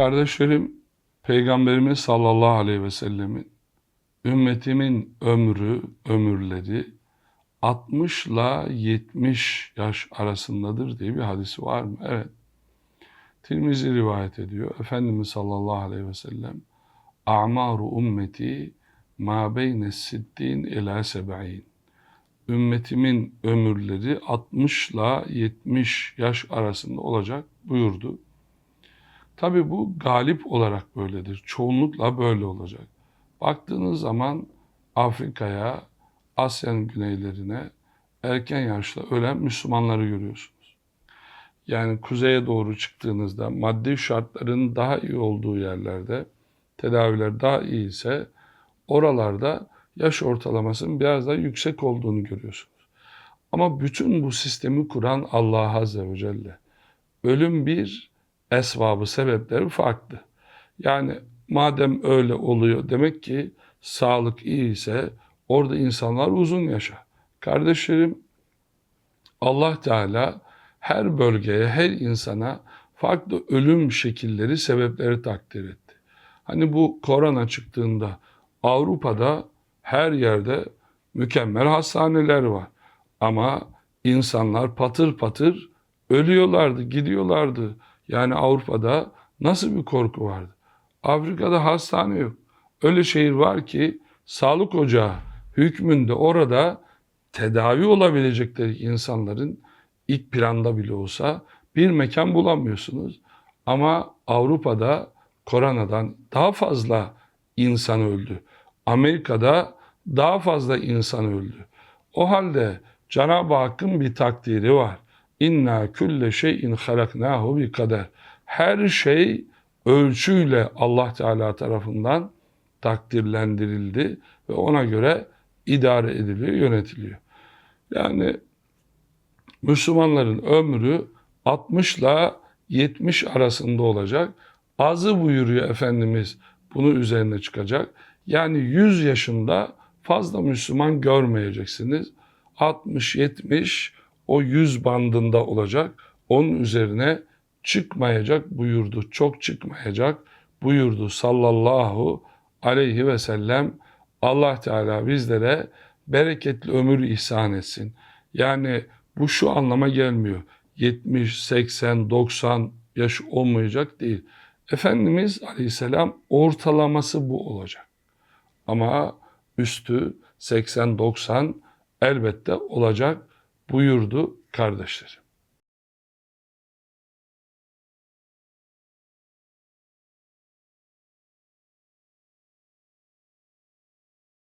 Kardeşlerim, Peygamberimiz sallallahu aleyhi ve sellemin ümmetimin ömrü, ömürleri 60 ile 70 yaş arasındadır diye bir hadisi var mı? Evet. Tirmizi rivayet ediyor. Efendimiz sallallahu aleyhi ve sellem A'maru ummeti ma beyne sittin ila seb'in. Ümmetimin ömürleri 60 ile 70 yaş arasında olacak buyurdu. Tabi bu galip olarak böyledir. Çoğunlukla böyle olacak. Baktığınız zaman Afrika'ya, Asya'nın güneylerine erken yaşta ölen Müslümanları görüyorsunuz. Yani kuzeye doğru çıktığınızda maddi şartların daha iyi olduğu yerlerde tedaviler daha iyi ise oralarda yaş ortalamasının biraz daha yüksek olduğunu görüyorsunuz. Ama bütün bu sistemi kuran Allah Azze ve Celle. Ölüm bir, esvabı, sebepleri farklı. Yani madem öyle oluyor demek ki sağlık iyi ise orada insanlar uzun yaşa. Kardeşlerim Allah Teala her bölgeye, her insana farklı ölüm şekilleri, sebepleri takdir etti. Hani bu korona çıktığında Avrupa'da her yerde mükemmel hastaneler var. Ama insanlar patır patır ölüyorlardı, gidiyorlardı. Yani Avrupa'da nasıl bir korku vardı? Afrika'da hastane yok. Öyle şehir var ki sağlık ocağı hükmünde orada tedavi olabilecekleri insanların ilk planda bile olsa bir mekan bulamıyorsunuz. Ama Avrupa'da koronadan daha fazla insan öldü. Amerika'da daha fazla insan öldü. O halde Cenab-ı Hakk'ın bir takdiri var. İnna külle şeyin halaknahu bi kader. Her şey ölçüyle Allah Teala tarafından takdirlendirildi ve ona göre idare ediliyor, yönetiliyor. Yani Müslümanların ömrü 60 ile 70 arasında olacak. Azı buyuruyor Efendimiz bunu üzerine çıkacak. Yani 100 yaşında fazla Müslüman görmeyeceksiniz. 60-70 o 100 bandında olacak. Onun üzerine çıkmayacak buyurdu. Çok çıkmayacak buyurdu sallallahu aleyhi ve sellem. Allah Teala bizlere bereketli ömür ihsan etsin. Yani bu şu anlama gelmiyor. 70, 80, 90 yaş olmayacak değil. Efendimiz Aleyhisselam ortalaması bu olacak. Ama üstü 80-90 elbette olacak buyurdu kardeşlerim.